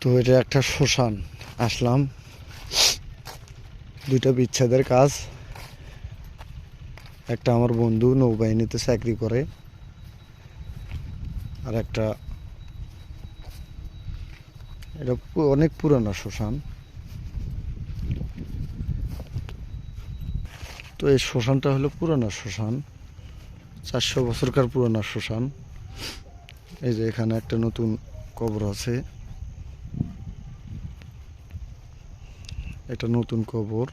তো এটা একটা শ্মশান। আসলাম। দুইটা বিচ্ছেদের কাজ। একটা আমার বন্ধু নৌবাহিনীতে চাকরি করে। আর একটা এটা অনেক পুরানো শ্মশান। তো এই শ্মশানটা হলো পুরানো শ্মশান। চারশো বছরকার পুরানো শ্মশান। এই যে এখানে একটা নতুন কবর আছে। এটা নতুন কবর।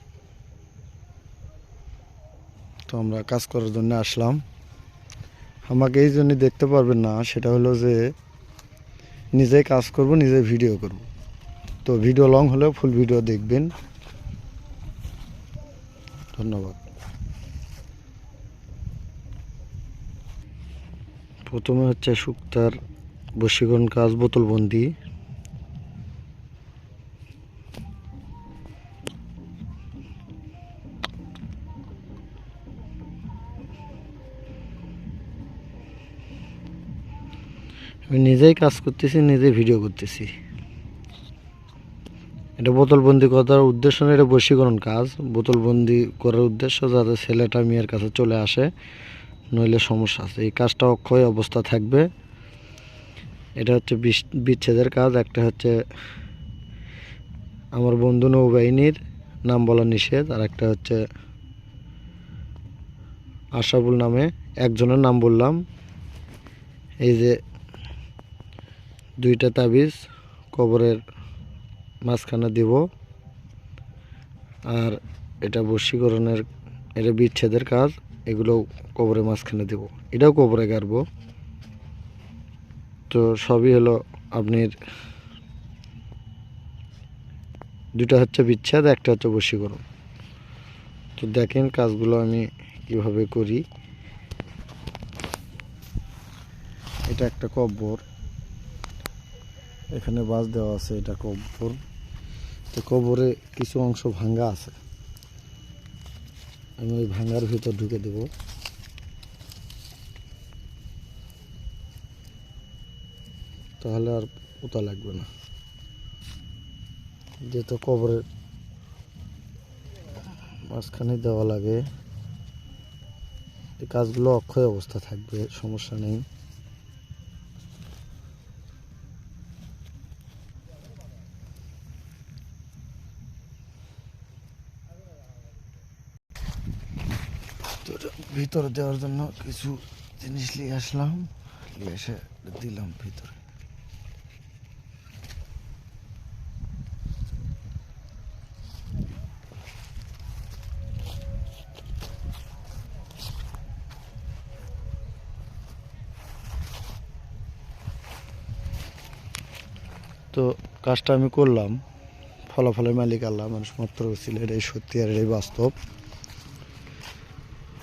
তো আমরা কাজ করার জন্য আসলাম। আমাকে এই জন্য দেখতে পারবেন না, সেটা হলো যে নিজে কাজ করব নিজে ভিডিও করব। তো ভিডিও লং হলেও ফুল ভিডিও দেখবেন। ধন্যবাদ। প্রথমে হচ্ছে শুক্তার বশীকরণ কাজ, বোতলবন্দি। আমি নিজেই কাজ করতেছি, নিজেই ভিডিও করতেছি। এটা বোতলবন্দি করার উদ্দেশ্য না, এটা বশীকরণ কাজ। বোতলবন্দি করার উদ্দেশ্য যাতে ছেলেটা মেয়ের কাছে চলে আসে, নইলে সমস্যা আছে। এই কাজটা অক্ষয় অবস্থা থাকবে। এটা হচ্ছে বিচ্ছেদের কাজ। একটা হচ্ছে আমার বন্ধু নৌবাহিনীর নাম বলা নিষেধ, আর একটা হচ্ছে আশাবুল নামে একজনের নাম বললাম। এই যে দুইটা তাবিজ কবরের মাঝখানে দিব। আর এটা বশীকরণের, এটা বিচ্ছেদের কাজ, এগুলো কবরের মাঝখানে দেব। এটাও কবরে গাড়ব। তো সবই হলো আপনার দুটা হচ্ছে বিচ্ছেদ, একটা হচ্ছে বশীকরণ। তো দেখেন কাজগুলো আমি কীভাবে করি। এটা একটা কব্বর এখানে বাস দেওয়া আছে, এটা কবর। তো কবরে কিছু অংশ ভাঙ্গা আছে। আমি ওই ভাঙ্গার ভিতর ঢুকে দেব। তাহলে আর পোতা লাগবে না। যেহেতু কবরের মাঝখানে দেওয়া লাগে কাজগুলো অক্ষয় অবস্থা থাকবে, সমস্যা নেই। ভিতরে দেওয়ার জন্য কিছু জিনিস নিয়ে আসলাম, নিয়ে এসে দিলাম ভিতরে। তো কাজটা আমি করলাম, ফলাফলের মালিক আল্লাহ মানুষ মাত্র ছিল এটাই সত্যি আর এটাই বাস্তব।